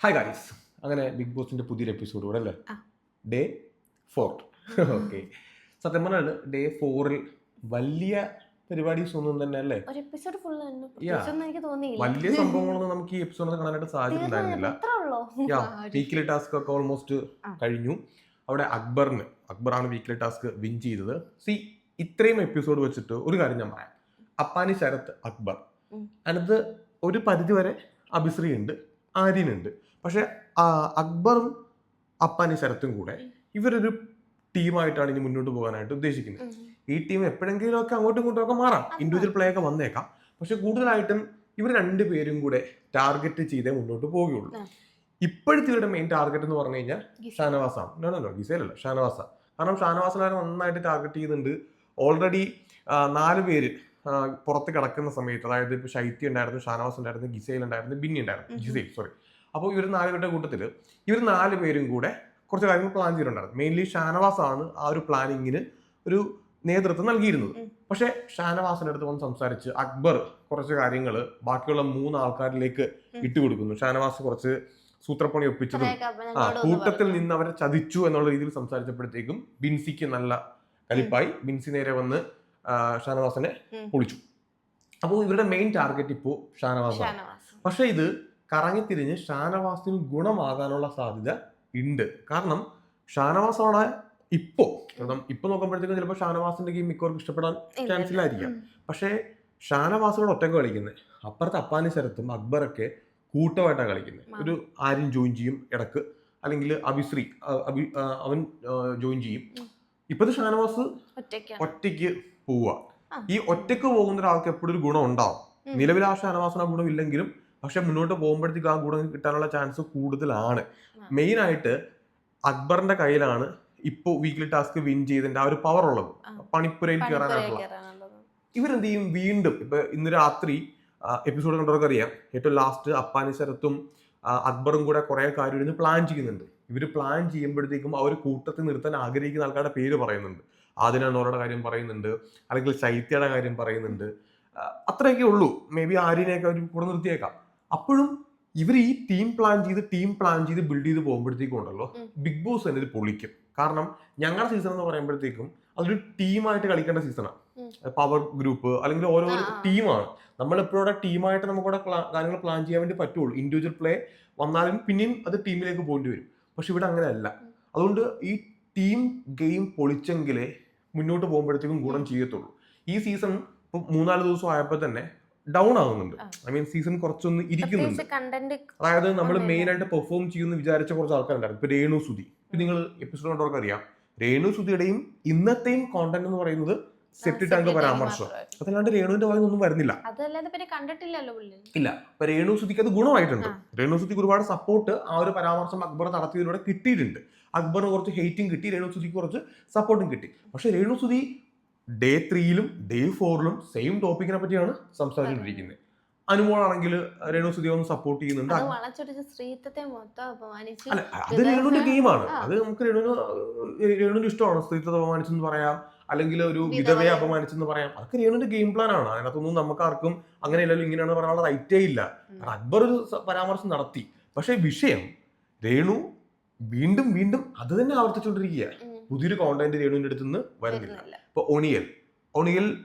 Hi guys അങ്ങനെ big ബോസിന്റെ പുതിയൊരു എപ്പിസോഡ് കൂടെ അല്ലേ? ഡേ ഫോർ ഓക്കെ സത്യം പറഞ്ഞാൽ ഡേ ഫോറിൽ വലിയ പരിപാടീസ് ഒന്നും തന്നെ അല്ലേ? ഒരു എപ്പിസോഡ് ഫുൾ എനിക്ക് തോന്നിയില്ല. വലിയ സംഭവങ്ങളൊന്നും നമുക്ക് ഈ എപ്പിസോഡിൽ കാണാനായിട്ട് ആ, വീക്കിലി ടാസ്ക് ഒക്കെ ഓൾമോസ്റ്റ് കഴിഞ്ഞു. അവിടെ അക്ബറിന് അക്ബറാണ് വീക്കിലി ടാസ്ക് വിൻ ചെയ്തത്. സി ഇത്രയും എപ്പിസോഡ് വെച്ചിട്ട് ഒരു കാര്യം ഞാൻ പറയാം. അപ്പാനി ശരത്ത് അക്ബർ. അതിനകത്ത് ഒരു പരിധി വരെ അഭിശ്രീ ഉണ്ട്. ആര്യനുണ്ട്. പക്ഷെ അക്ബറും അപ്പാനി ശരത്തും കൂടെ ഇവരൊരു ടീമായിട്ടാണ് ഇനി മുന്നോട്ട് പോകാനായിട്ട് ഉദ്ദേശിക്കുന്നത്. ഈ ടീം എപ്പോഴെങ്കിലും ഒക്കെ അങ്ങോട്ടും ഇങ്ങോട്ടും ഒക്കെ മാറാം. ഇൻഡിവിജ്വൽ പ്ലേ ഒക്കെ വന്നേക്കാം. പക്ഷെ കൂടുതലായിട്ടും ഇവർ രണ്ടുപേരും കൂടെ ടാർഗറ്റ് ചെയ്തേ മുന്നോട്ട് പോവുകയുള്ളൂ. ഇപ്പോഴത്തെ ഇവരുടെ മെയിൻ ടാർഗറ്റ് എന്ന് പറഞ്ഞു കഴിഞ്ഞാൽ ഷാനവാസാണ്. നോ നോ നോ ഗിസേലല്ല ഷാനവാസ. കാരണം ഷാനവാസിനെ നന്നായിട്ട് ടാർഗറ്റ് ചെയ്യുന്നുണ്ട്. ഓൾറെഡി നാല് പേര് പുറത്ത് കിടക്കുന്ന സമയത്ത് അതായത് ഇപ്പൊ ശൈത്യ ഉണ്ടായിരുന്നു ഷാനവാസ് ഉണ്ടായിരുന്നു ഗിസൈൽ ഉണ്ടായിരുന്നു ബിന്നി ഉണ്ടായിരുന്നു ഗിസയിൽ ഗിസൈൽ സോറി അപ്പോൾ ഇവർ നാല് പേരുടെ കൂട്ടത്തിൽ ഇവർ നാല് പേരും കൂടെ കുറച്ച് കാര്യങ്ങൾ പ്ലാൻ ചെയ്തിട്ടുണ്ടായിരുന്നു. മെയിൻലി ഷാനവാസ് ആണ് ആ ഒരു പ്ലാനിങ്ങിന് ഒരു നേതൃത്വം നൽകിയിരുന്നത്. പക്ഷേ ഷാനവാസിന്റെ അടുത്ത് വന്ന് സംസാരിച്ച് അക്ബർ കുറച്ച് കാര്യങ്ങൾ ബാക്കിയുള്ള മൂന്ന് ആൾക്കാരിലേക്ക്. ഇട്ടുകൊടുക്കുന്നു ഷാനവാസ് കുറച്ച് സൂത്രപ്പണി ഒപ്പിച്ചതും ആ കൂട്ടത്തിൽ നിന്ന് അവരെ ചതിച്ചു എന്നുള്ള രീതിയിൽ സംസാരിച്ചപ്പോഴത്തേക്കും ബിൻസിക്ക് നല്ല കലിപ്പായി. ബിൻസി നേരെ വന്ന് ഷാനവാസിനെ. പൊളിച്ചു അപ്പോൾ ഇവരുടെ മെയിൻ ടാർഗറ്റ് ഇപ്പോൾ ഷാനവാസാണ്. ആണ് പക്ഷെ ഇത് കറങ്ങിത്തിരിഞ്ഞ് ഷാനവാസിന് ഗുണമാകാനുള്ള സാധ്യത ഉണ്ട്. കാരണം ഷാനവാസ് അവിടെ ഇപ്പോ കാരണം ഇപ്പൊ നോക്കുമ്പോഴത്തേക്കും ചിലപ്പോൾ ഷാനവാസിന്റെ ഗെയിം മിക്കവർക്കും ഇഷ്ടപ്പെടാൻ ചാൻസ് ഇല്ലായിരിക്കാം. പക്ഷേ ഷാനവാസിനോട് ഒറ്റയ്ക്ക് കളിക്കുന്നത് അപ്പുറത്തെ അപ്പാനി ശരത്തും അക്ബറൊക്കെ കൂട്ടമായിട്ടാണ് കളിക്കുന്നത്. ഒരു ആരും ജോയിൻ ചെയ്യും ഇടയ്ക്ക്. അല്ലെങ്കിൽ അഭിശ്രീ അവൻ ജോയിൻ ചെയ്യും. ഇപ്പത് ഇപ്പോഴത്തെ ഷാനവാസ്. ഒറ്റയ്ക്ക് പോവുക ഈ ഒറ്റയ്ക്ക് പോകുന്ന ഒരാൾക്ക് എപ്പോഴും ഒരു ഗുണം ഉണ്ടാവും. നിലവിലെ നിലവിൽ ആ ഷാനവാസിന് ഗുണം ഇല്ലെങ്കിലും പക്ഷെ മുന്നോട്ട് പോകുമ്പോഴത്തേക്ക് ആ ഗുണം കിട്ടാനുള്ള ചാൻസ് കൂടുതലാണ്. മെയിൻ ആയിട്ട് അക്ബറിന്റെ കയ്യിലാണ് ഇപ്പോൾ വീക്ക്ലി ടാസ്ക് വിൻ ചെയ്തതിന്റെ ആ ഒരു പവർ ഉള്ളത്. പണിപ്പുരയിൽ കയറാനായിട്ടുള്ള ഇവരെന്ത് ചെയ്യും? വീണ്ടും ഇപ്പൊ ഇന്ന് രാത്രി എപ്പിസോഡ് കണ്ടവർക്ക് അറിയാം ഏറ്റവും ലാസ്റ്റ് അപ്പാനി ശരത്തും അക്ബറും കൂടെ കുറെ കാര്യം പ്ലാൻ ചെയ്യുന്നുണ്ട്. ഇവർ പ്ലാൻ ചെയ്യുമ്പോഴത്തേക്കും അവർ കൂട്ടത്തിൽ നിർത്താൻ ആഗ്രഹിക്കുന്ന ആൾക്കാരുടെ പേര് പറയുന്നുണ്ട്. ആദിന നോറയുടെ കാര്യം പറയുന്നുണ്ട്. അല്ലെങ്കിൽ ശൈത്യയുടെ കാര്യം പറയുന്നുണ്ട്. അത്രയൊക്കെ ഉള്ളൂ. മേ ബി ആര്യനെയൊക്കെ അവർ കൂടെ നിർത്തിയേക്കാം അപ്പോഴും ഇവർ ഈ ടീം പ്ലാൻ ചെയ്ത് ടീം പ്ലാൻ ചെയ്ത് ബിൽഡ് ചെയ്ത് പോകുമ്പോഴത്തേക്കും ഉണ്ടല്ലോ ബിഗ് ബോസ് തന്നെ ഇത് പൊളിക്കും. കാരണം ഞങ്ങളുടെ സീസൺ എന്ന് പറയുമ്പോഴത്തേക്കും അതൊരു ടീമായിട്ട് കളിക്കേണ്ട സീസണാണ് പവർ ഗ്രൂപ്പ് അല്ലെങ്കിൽ ഓരോ ടീമാണ് നമ്മൾ എപ്പോഴും ടീമായിട്ട് നമുക്കവിടെ കാര്യങ്ങൾ പ്ലാൻ ചെയ്യാൻ വേണ്ടി പറ്റുള്ളൂ. ഇൻഡിവിജ്വൽ പ്ലേ വന്നാലും പിന്നെയും അത് ടീമിലേക്ക് പോകേണ്ടി വരും. പക്ഷെ ഇവിടെ അങ്ങനെയല്ല. അതുകൊണ്ട് ഈ ടീം ഗെയിം പൊളിച്ചെങ്കിലേ മുന്നോട്ട് പോകുമ്പോഴത്തേക്കും ഗുണം ചെയ്യത്തുള്ളൂ. ഈ സീസൺ ഇപ്പൊ മൂന്നാൽ ദിവസം ആയപ്പോൾ തന്നെ ഡൗൺ ആവുന്നുണ്ട്. ഐ മീൻ സീസൺ കുറച്ചൊന്ന് ഇരിക്കുന്നുണ്ട്. അതായത് നമ്മൾ മെയിൻ ആയിട്ട് പെർഫോം ചെയ്യുന്ന വിചാരിച്ച കുറച്ച് ആൾക്കാരുണ്ടായിരുന്നു. ഇപ്പൊ രേണു സുധി. ഇപ്പൊ നിങ്ങൾ എപ്പിസോഡ് കണ്ടവർക്ക് അറിയാം രേണു സുധിയുടെയും ഇന്നത്തെയും കോണ്ടന്റ് എന്ന് പറയുന്നത് സെപ്റ്റി ടാങ്ക് പരാമർശം. അതല്ലാണ്ട് രേണുവിന്റെ വായിൽ ഒന്നും വരുന്നില്ല. അതല്ലാതെ പിന്നെ കണ്ടിട്ടില്ലല്ലോ പുള്ളി. ഇല്ല. ഇപ്പൊ രേണു സുധിക്ക് അത് ഗുണമായിട്ടുണ്ട്. രേണു സുധിക്ക് ഒരുപാട് സപ്പോർട്ട് ആ ഒരു പരാമർശം അക്ബർ നടത്തിയതിലൂടെ കിട്ടിയിട്ടുണ്ട്. അക്ബറിന് കുറച്ച് ഹെയ്റ്റും കിട്ടി രേണു സുധിക്ക് കുറച്ച് സപ്പോർട്ടും കിട്ടി. പക്ഷെ രേണു സുധി ഡേ ത്രീയിലും ഡേ ഫോറിലും സെയിം ടോപ്പിക്കിനെ പറ്റിയാണ് സംസാരിച്ചുകൊണ്ടിരിക്കുന്നത് അനുമോളാണെങ്കിൽ രേണു സുധി ഒന്ന് സപ്പോർട്ട് ചെയ്യുന്നുണ്ട്. അത് രേണുവിന്റെ ഗെയിമാണ് അത് നമുക്ക് രേണുവിന് രേണുവിന്റെ ഇഷ്ടമാണ് സ്ത്രീത്വത്തെ അപമാനിച്ചെന്ന് പറയാം. അല്ലെങ്കിൽ ഒരു വിധവയെ. അപമാനിച്ചെന്ന് പറയാം. അതൊക്കെ രേണുവിന്റെ ഗെയിം പ്ലാൻ ആണ്. അതിനകത്തൊന്നും നമുക്ക് ആർക്കും അങ്ങനെ ഇല്ലല്ലോ ഇങ്ങനെയാണ് പറയാനുള്ള റൈറ്റേ ഇല്ല. അക്ബർ ഒരു പരാമർശം നടത്തി. പക്ഷേ വിഷയം രേണു വീണ്ടും വീണ്ടും അത് തന്നെ ആവർത്തിച്ചുകൊണ്ടിരിക്കുക പുതിയൊരു കോണ്ടന്റ് രേണുവിന്റെ അടുത്ത് നിന്ന് വരുന്നില്ല. ഇപ്പൊ ഒണിയൽ. ഒണിയൽ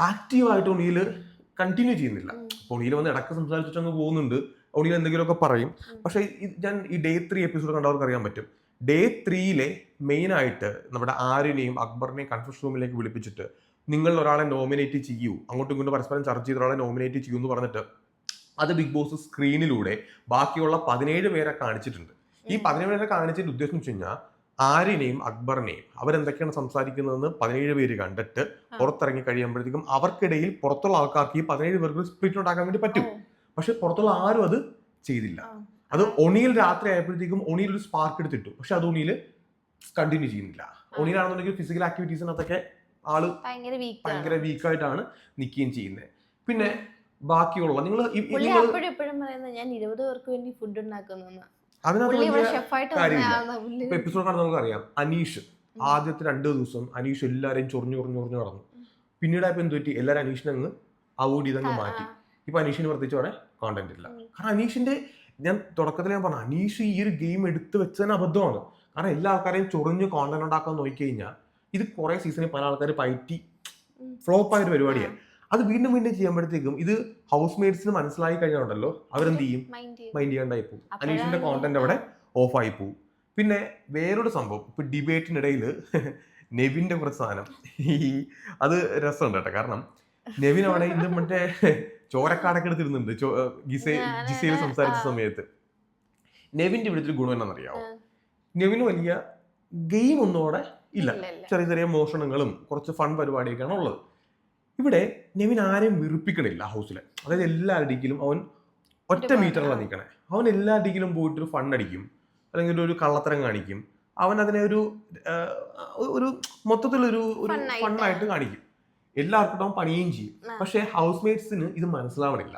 ആക്റ്റീവായിട്ട് ഒണിയൽ കണ്ടിന്യൂ ചെയ്യുന്നില്ല. ഉം. അപ്പോൾ ഒണിയിൽ വന്ന് ഇടയ്ക്ക് സംസാരിച്ചിട്ട് അങ്ങ് പോകുന്നുണ്ട്. ഒണിയിൽ എന്തെങ്കിലുമൊക്കെ പറയും. പക്ഷേ ഞാൻ ഈ ഡേ ത്രീ എപ്പിസോഡ് കണ്ടവർക്ക് അറിയാൻ പറ്റും. ഡേ ത്രീയിലെ മെയിൻ ആയിട്ട് നമ്മുടെ ആരിനെയും അക്ബറിനെയും കൺഫ്യൂഷൻ റൂമിലേക്ക് വിളിപ്പിച്ചിട്ട് നിങ്ങൾ ഒരാളെ നോമിനേറ്റ് ചെയ്യൂ അങ്ങോട്ടും ഇങ്ങോട്ടും പരസ്പരം ചർച്ച ചെയ്ത ഒരാളെ നോമിനേറ്റ് ചെയ്യൂ എന്ന് പറഞ്ഞിട്ട് അത് ബിഗ് ബോസ് സ്ക്രീനിലൂടെ ബാക്കിയുള്ള പതിനേഴ് പേരെ കാണിച്ചിട്ടുണ്ട് ഈ. പതിനേഴ് പേരെ കാണിച്ചിട്ട് ഉദ്ദേശം വെച്ച് കഴിഞ്ഞാൽ ആര്യനെയും അക്ബറിനെയും അവരെന്തൊക്കെയാണ് സംസാരിക്കുന്നതെന്ന് പതിനേഴ് പേര് കണ്ടിട്ട്. പുറത്തിറങ്ങി കഴിയുമ്പോഴത്തേക്കും അവർക്കിടയിൽ പുറത്തുള്ള ആൾക്കാർക്ക് ഈ പതിനേഴ് പേർക്ക് സ്പ്ലിറ്റ് ഉണ്ടാക്കാൻ വേണ്ടി പറ്റും പക്ഷെ പുറത്തുള്ള ആരും അത് ചെയ്തില്ല. അത് ഒണിയിൽ രാത്രി ആയപ്പോഴത്തേക്കും ഒണിയിൽ ഒരു സ്പാർക്ക് എടുത്തിട്ടു. പക്ഷെ അത് ഒണിയിൽ കണ്ടിന്യൂ ചെയ്യുന്നില്ല. ഒണിയിലാണെന്നുണ്ടെങ്കിൽ ഫിസിക്കൽ ആക്ടിവിറ്റീസിനകത്തൊക്കെ ആൾ ഭയങ്കര വീക്ക് ഭയങ്കര വീക്കായിട്ടാണ് നിൽക്കുകയും ചെയ്യുന്നത് പിന്നെ ബാക്കിയുള്ള നിങ്ങൾ ഞാൻ ഇരുപത് പേർക്ക് വേണ്ടി ഫുഡ് ഉണ്ടാക്കുന്നു അതിനകത്ത് എപ്പിസോഡ് കാണാൻ നമുക്കറിയാം. അനീഷ് ആദ്യത്തെ രണ്ട് ദിവസം അനീഷ് എല്ലാരെയും ചൊറിഞ്ഞു ചൊറിഞ്ഞു ചൊറിഞ്ഞു നടന്നു. പിന്നീട് ഇപ്പൊ എന്ത് പറ്റി എല്ലാരും അനീഷിനെ അങ്ങ് അവോയ്ഡ് ചെയ്തങ്ങ് മാറ്റി. ഇപ്പൊ അനീഷിന് പ്രത്യേകിച്ച് അവിടെ കോണ്ടന്റ് ഇല്ല. കാരണം അനീഷിന്റെ ഞാൻ തുടക്കത്തിൽ ഞാൻ പറഞ്ഞു അനീഷ് ഈ ഒരു ഗെയിം എടുത്തു വെച്ചതിന് അബദ്ധമാണ്. കാരണം എല്ലാ ആൾക്കാരെയും ചൊറിഞ്ഞ് കോണ്ടന്റ് ഉണ്ടാക്കാൻ നോക്കിക്കഴിഞ്ഞാൽ ഇത് കുറെ സീസണിൽ പല ആൾക്കാർ പയറ്റി. ഫ്ലോപ്പ് ആയൊരു പരിപാടിയാണ് അത് വീണ്ടും വീണ്ടും ചെയ്യുമ്പോഴത്തേക്കും ഇത് ഹൗസ് മേറ്റ്സിന് മനസ്സിലായി കഴിഞ്ഞാലുണ്ടല്ലോ അവരെന്ത് ചെയ്യും? മൈൻഡ് ചെയ്യും. മൈൻഡ് ചെയ്യാണ്ടായി പോകും. അനീഷിന്റെ കോണ്ടന്റ് അവിടെ ഓഫ് ആയി പോകും. പിന്നെ വേറൊരു സംഭവം ഇപ്പൊ ഡിബേറ്റിനിടയിൽ നെവിന്റെ കുറച്ച് സാധനം. ഈ അത് രസമുണ്ട് കേട്ടോ. കാരണം നെവിൻ അവിടെ ഇന്ന് മറ്റേ ചോരക്കാടൊക്കെ എടുത്തിരുന്നുണ്ട്. ഗിസെ സംസാരിച്ച സമയത്ത്. നെവിന്റെ ഇവിടുത്തെ ഒരു ഗുണം എന്താണെന്നറിയാമോ നെവിന് വലിയ ഗെയിം ഒന്നും അവിടെ ഇല്ല. ചെറിയ ചെറിയ മോഷണങ്ങളും കുറച്ച് ഫൺ പരിപാടിയൊക്കെയാണ് ഉള്ളത്. ഇവിടെ നെവിൻ ആരെയും വെറുപ്പിക്കണില്ല ഹൗസിലെ. അതായത് എല്ലാ അടിക്കിലും അവൻ ഒറ്റ മീറ്ററിലാണ് നിൽക്കണേ അവൻ എല്ലാ അടിക്കിലും പോയിട്ട് ഒരു ഫൺ അടിക്കും. അല്ലെങ്കിൽ ഒരു കള്ളത്തരം കാണിക്കും. അവൻ അതിനെ ഒരു ഒരു മൊത്തത്തിലൊരു ഒരു. ഫണ്ണായിട്ട് കാണിക്കും. എല്ലാവർക്കും അവൻ പണിയും ചെയ്യും. പക്ഷെ ഹൗസ് മേറ്റ്സിന് ഇത് മനസ്സിലാവണില്ല.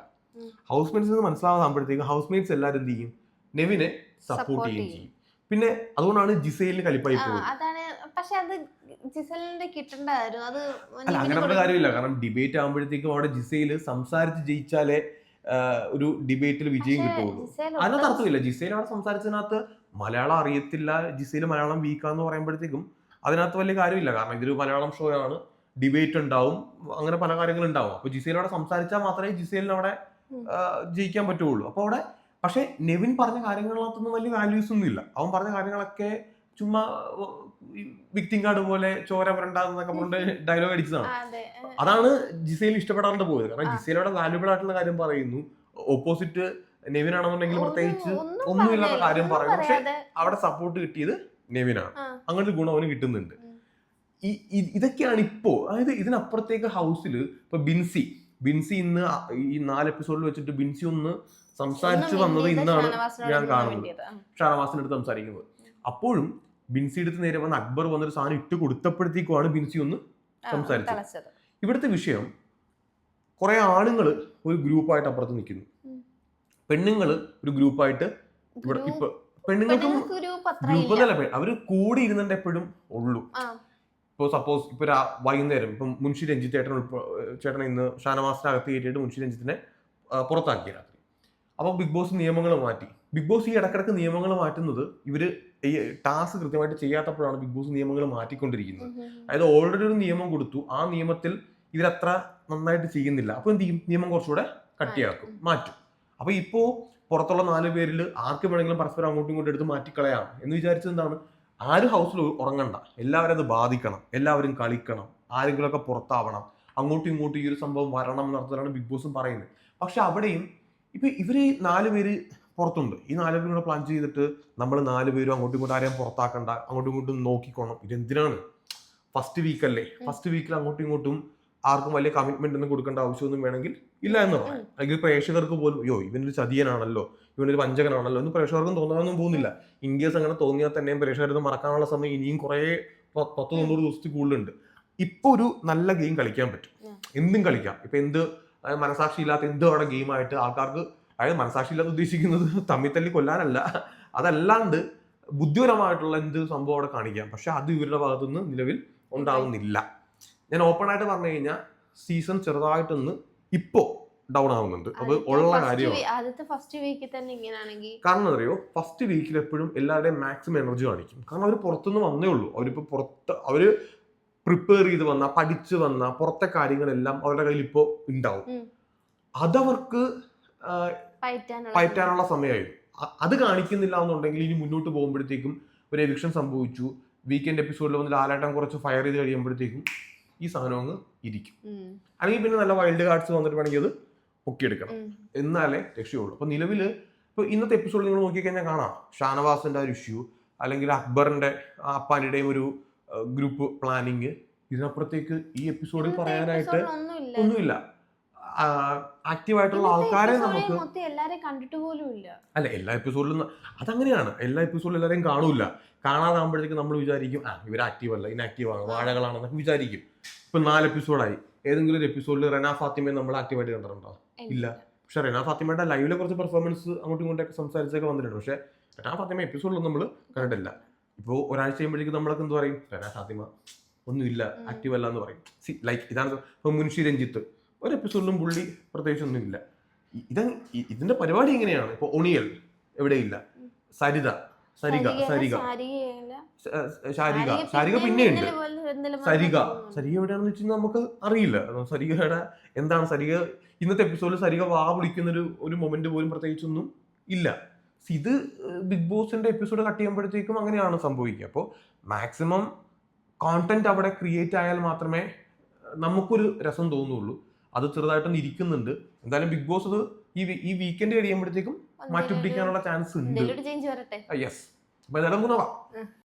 ഹൗസ് മേറ്റ്സിന് മനസ്സിലാവുമ്പോഴത്തേക്കും ഹൗസ് മേറ്റ്സ് എല്ലാവരും എന്ത് ചെയ്യും? നെവിനെ സപ്പോർട്ട് ചെയ്യുകയും ചെയ്യും. പിന്നെ അതുകൊണ്ടാണ് ജിസൈലിന് കലിപ്പായി പോകുന്നത് പക്ഷെ അത് ജിസലിന്റെ അത് അല്ല അങ്ങനെ പറഞ്ഞ കാര്യമില്ല. കാരണം ഡിബേറ്റ് ആകുമ്പോഴത്തേക്കും അവിടെ ജിസയിൽ സംസാരിച്ച് ജയിച്ചാലേ ഒരു ഡിബേറ്റിൽ വിജയം കിട്ടുള്ളൂ അതിനകത്ത് അർത്ഥമില്ല. ജിസയിൽ അവിടെ സംസാരിച്ചതിനകത്ത് മലയാളം അറിയത്തില്ല ജിസയിൽ മലയാളം വീക്കാന്ന് പറയുമ്പോഴത്തേക്കും അതിനകത്ത് വലിയ കാര്യമില്ല. കാരണം ഇതൊരു മലയാളം ഷോ ആണ്. ഡിബേറ്റ് ഉണ്ടാവും അങ്ങനെ പല കാര്യങ്ങളും ഉണ്ടാവും. അപ്പൊ ജിസേൽ അവിടെ സംസാരിച്ചാൽ മാത്രമേ ജിസേലിന് അവിടെ ജയിക്കാൻ പറ്റുള്ളൂ. അപ്പൊ അവിടെ പക്ഷെ നെവിൻ പറഞ്ഞ കാര്യങ്ങളിനകത്തൊന്നും വലിയ വാല്യൂസ് ഒന്നും ഇല്ല. അവൻ പറഞ്ഞ കാര്യങ്ങളൊക്കെ ചുമ്മാ വിക്ടിം കാർഡ് പോലെ ചോര വരണ്ടെന്നൊക്കെ പറഞ്ഞിട്ട് ഡയലോഗ് അടിച്ചതാണ്. അതെ അതാണ് ജിസേൽ ഇഷ്ടപ്പെടാണ്ട് പോയത്. കാരണം ജിസേലോടെ വാല്യൂബിൾ ആയിട്ടുള്ള കാര്യം പറയുന്നു. ഓപ്പോസിറ്റ് നെവിൻ ആണെന്നുണ്ടെങ്കിൽ പ്രത്യേകിച്ച് ഒന്നുമില്ലാത്ത കാര്യം പറയുന്നു. പറയും പക്ഷെ അവിടെ സപ്പോർട്ട് കിട്ടിയത് നെവിനാണ്. അങ്ങനത്തെ ഗുണം അവന് കിട്ടുന്നുണ്ട്. ഈ ഇതൊക്കെയാണ് ഇപ്പോ അതായത് ഇതിനപ്പുറത്തേക്ക് ഹൗസിൽ ഇപ്പൊ ബിൻസി ബിൻസി ഇന്ന് ഈ നാല് എപ്പിസോഡിൽ വെച്ചിട്ട് ബിൻസി ഒന്ന് സംസാരിച്ചു വന്നത് ഇന്നാണ് ഞാൻ കാണുന്നത്. ഷാനവാസിന്റെ അടുത്ത് സംസാരിക്കുന്നത് അപ്പോഴും ബിൻസി എടുത്ത് നേരെ വന്ന് അക്ബർ വന്നൊരു സാധനം ഇട്ട് കൊടുത്തപ്പോഴത്തേക്കുമാണ് ബിൻസി ഒന്ന് സംസാരിച്ചത്. ഇവിടുത്തെ വിഷയം കുറെ ആണുങ്ങൾ ഒരു ഗ്രൂപ്പായിട്ട് അപ്പുറത്ത് നിൽക്കുന്നു. പെണ്ണുങ്ങൾ ഒരു ഗ്രൂപ്പായിട്ട് ഇവിടെ ഇപ്പൊ പെണ്ണുങ്ങൾക്കും ഗ്രൂപ്പ്. എന്നല്ല അവർ കൂടി ഇരുന്നിട്ട് എപ്പോഴും ഉള്ളൂ ഇപ്പോൾ സപ്പോസ് ഇപ്പോൾ വൈകുന്നേരം ഇപ്പം മുൻഷി രഞ്ജിത്ത് ചേട്ടൻ ചേട്ടൻ ഇന്ന് ഷാനവാസിനെ അകത്ത് കയറ്റിയിട്ട് മുൻഷി രഞ്ജിത്തിനെ പുറത്താക്കിയ പുറത്താക്കി രാത്രി. അപ്പോൾ ബിഗ് ബോസ് നിയമങ്ങൾ മാറ്റി. ബിഗ് ബോസ് ഈ ഇടക്കിടക്ക് നിയമങ്ങൾ മാറ്റുന്നത് ഇവർ ഈ ടാസ്ക് കൃത്യമായിട്ട് ചെയ്യാത്തപ്പോഴാണ് ബിഗ് ബോസ് നിയമങ്ങൾ മാറ്റിക്കൊണ്ടിരിക്കുന്നത്. അതായത് ഓൾറെഡി ഒരു നിയമം കൊടുത്തു. ആ നിയമത്തിൽ ഇവരത്ര നന്നായിട്ട് ചെയ്യുന്നില്ല. അപ്പോൾ എന്ത് ചെയ്യും? നിയമം കുറച്ചുകൂടെ കട്ടിയാക്കും മാറ്റും. അപ്പോൾ ഇപ്പോൾ പുറത്തുള്ള നാല് പേരിൽ ആർക്ക് വേണമെങ്കിലും പരസ്പരം അങ്ങോട്ടും ഇങ്ങോട്ടും എടുത്ത് മാറ്റിക്കളയാം എന്ന് വിചാരിച്ചത് എന്താണ്? ആരും ഹൗസിൽ ഉറങ്ങണ്ട. എല്ലാവരും അത് ബാധിക്കണം. എല്ലാവരും കളിക്കണം. ആരെങ്കിലുമൊക്കെ പുറത്താവണം. അങ്ങോട്ടും ഇങ്ങോട്ടും ഈ ഒരു സംഭവം വരണം എന്നർത്ഥത്തിലാണ് ബിഗ് ബോസും പറയുന്നത്. പക്ഷെ അവിടെയും ഇപ്പൊ ഇവർ നാല് പേര് പുറത്തുണ്ട്. ഈ നാല് പേരും കൂടെ പ്ലാൻ ചെയ്തിട്ട് നമ്മൾ നാല് പേരും അങ്ങോട്ടും ഇങ്ങോട്ടും ആരെയും പുറത്താക്കണ്ട അങ്ങോട്ടും ഇങ്ങോട്ടും നോക്കിക്കോണം. ഇതെന്തിനാണ്? ഫസ്റ്റ് വീക്ക് അല്ലേ? ഫസ്റ്റ് വീക്കിൽ അങ്ങോട്ടും ഇങ്ങോട്ടും ആർക്കും വലിയ കമ്മിറ്റ്മെന്റ് ഒന്നും കൊടുക്കേണ്ട ആവശ്യമൊന്നും വേണമെങ്കിൽ ഇല്ല എന്ന് പറയാം. അല്ലെങ്കിൽ പ്രേക്ഷകർക്ക് പോലും അയ്യോ ഇവനൊരു ചതിയനാണല്ലോ ഇവനൊരു വഞ്ചകനാണല്ലോ എന്ന് പ്രേക്ഷകർക്കും തോന്നാനൊന്നും പോകുന്നില്ല. ഇൻ കേസ് അങ്ങനെ തോന്നിയാൽ തന്നെയും പ്രേക്ഷകരത് മറക്കാനുള്ള സമയം ഇനിയും കുറേ പത്ത് തൊണ്ണൂറ് ദിവസത്തിൽ കൂടുതലുണ്ട്. ഇപ്പൊ ഒരു നല്ല ഗെയിം കളിക്കാൻ പറ്റും. എന്തും കളിക്കാം. ഇപ്പൊ എന്ത് മനസാക്ഷി ഇല്ലാത്ത എന്ത് അവിടെ ഗെയിമായിട്ട് ആൾക്കാർക്ക് അതായത് മനസാക്ഷി ഇല്ലാതെ ഉദ്ദേശിക്കുന്നത് തമ്മി തല്ലി കൊല്ലാനല്ല. അതല്ലാണ്ട് ബുദ്ധിപരമായിട്ടുള്ള എന്ത് സംഭവം അവിടെ കാണിക്കാം. പക്ഷെ അത് ഇവരുടെ ഭാഗത്തുനിന്ന് നിലവിൽ ഉണ്ടാവുന്നില്ല. ഞാൻ ഓപ്പൺ ആയിട്ട് പറഞ്ഞു കഴിഞ്ഞാൽ സീസൺ ചെറുതായിട്ടൊന്ന് ഇപ്പോ ഡൗൺ ആവുന്നുണ്ട്. അത് ഉള്ള കാര്യമാണ്. കാരണം അറിയോ? ഫസ്റ്റ് വീക്കിൽ എപ്പോഴും എല്ലാവരുടെയും മാക്സിമം എനർജി കാണിക്കും. കാരണം അവർ പുറത്തുനിന്ന് വന്നേ ഉള്ളൂ. അവരിപ്പോ പുറത്ത് അവർ പ്രിപ്പയർ ചെയ്ത് വന്ന പഠിച്ചു വന്ന പുറത്തെ കാര്യങ്ങളെല്ലാം അവരുടെ കയ്യിൽ ഇപ്പോ ഉണ്ടാവും അതവർക്ക് പയറ്റാനുള്ള സമയമായിരുന്നു അത് കാണിക്കുന്നില്ല എന്നുണ്ടെങ്കിൽ ഇനി മുന്നോട്ട് പോകുമ്പോഴത്തേക്കും ഒരു എവിക്ഷൻ സംഭവിച്ചു. വീക്കെൻഡ് എപ്പിസോഡിൽ വന്ന് ലാലാട്ടം കുറച്ച് ഫയർ ചെയ്ത് കഴിയുമ്പോഴത്തേക്കും ഈ സാധനം അങ്ങ് ഇരിക്കും. അല്ലെങ്കിൽ പിന്നെ നല്ല വൈൽഡ് കാർഡ്സ് വന്നിട്ട് വേണമെങ്കിൽ അത് പൊക്കിയെടുക്കണം. എന്നാലേ രക്ഷയുള്ളൂ. അപ്പൊ നിലവിൽ ഇപ്പൊ ഇന്നത്തെ എപ്പിസോഡ് നിങ്ങൾ നോക്കിക്കഴിഞ്ഞാൽ കാണാം. ഷാനവാസിന്റെ ഒരു ഇഷ്യൂ അല്ലെങ്കിൽ അക്ബറിന്റെ അപ്പാനിയുടെയും ഒരു ഗ്രൂപ്പ് പ്ലാനിങ് ഇതിനപ്പുറത്തേക്ക് ഈ എപ്പിസോഡിൽ പറയാനായിട്ട് ഒന്നുമില്ല. ആക്റ്റീവായിട്ടുള്ള ആൾക്കാരെ നമുക്ക് അല്ല എല്ലാ എപ്പിസോഡിലും അതങ്ങനെയാണ്. എല്ലാ എപ്പിസോഡിലും എല്ലാവരെയും കാണൂല കാണാതാകുമ്പോഴത്തേക്ക് നമ്മൾ വിചാരിക്കും ആ ഇവർ ആക്റ്റീവ് അല്ല ഇനാക്റ്റീവ് ആണ് വാഴകളാണെന്നൊക്കെ വിചാരിക്കും. ഇപ്പൊ നാല് എപ്പിസോഡായി ഏതെങ്കിലും ഒരു എപ്പിസോഡിൽ റെന ഫാത്തിമയെ നമ്മൾ ആക്റ്റീവായിട്ട് കണ്ടിട്ടുണ്ടോ? ഇല്ല. പക്ഷെ റെന ഫാത്തിമയുടെ ലൈവിലെ കുറച്ച് പെർഫോമൻസ് അങ്ങോട്ടും ഇങ്ങോട്ടൊക്കെ സംസാരിച്ചൊക്കെ വന്നിട്ടുണ്ട്. പക്ഷേ റെന ഫാത്തിമ എപ്പിസോഡിലൊന്നും നമ്മൾ കണ്ടിട്ടില്ല. ഇപ്പോൾ ഒരാഴ്ച കഴിയുമ്പോഴേക്കും നമ്മളൊക്കെ എന്ത് പറയും? റെന ഫാത്തിമ ഒന്നുമില്ല. ആക്റ്റീവ് അല്ല എന്ന് പറയും. സി ലൈക്ക് ഇതാണ് ഇപ്പോൾ മുൻഷി രഞ്ജിത്ത്. ഒരു എപ്പിസോഡിലും പുള്ളി പ്രത്യേകിച്ച് ഒന്നുമില്ല. ഇത് ഇതിന്റെ ഇതിന്റെ പരിപാടി എങ്ങനെയാണ്? ഇപ്പോൾ ഒണിയൽ എവിടെയില്ല. സരിത. സരിക സരിക ശാരിക ശാരിക പിന്നെ പിന്നെയുണ്ട്. സരിക സരിക എവിടെയാണെന്ന് വെച്ചാൽ നമുക്ക് അറിയില്ല. സരികയുടെ എന്താണ്? സരിക ഇന്നത്തെ എപ്പിസോഡിൽ സരിക വാ വിളിക്കുന്ന ഒരു ഒരു മൊമെന്റ് പോലും പ്രത്യേകിച്ചൊന്നും ഇല്ല. ഇത് ബിഗ് ബോസിന്റെ എപ്പിസോഡ് കട്ട് ചെയ്യുമ്പോഴത്തേക്കും അങ്ങനെയാണ് സംഭവിക്കുക. അപ്പോൾ മാക്സിമം കോണ്ടന്റ് അവിടെ ക്രിയേറ്റ് ആയാൽ മാത്രമേ നമുക്കൊരു രസം തോന്നുള്ളൂ. അത് ചെറുതായിട്ടൊന്ന് ഇരിക്കുന്നുണ്ട്. എന്തായാലും ബിഗ് ബോസ് അത് ഈ ഈ വീക്കെൻഡ് കഴിയുമ്പോഴത്തേക്കും മാറ്റി പിടിക്കാനുള്ള ചാൻസ് ഉണ്ട്. ചേഞ്ച് വരട്ടെ? യെസ് അപ്പൊ എന്തായാലും നമുക്ക് നോക്കാം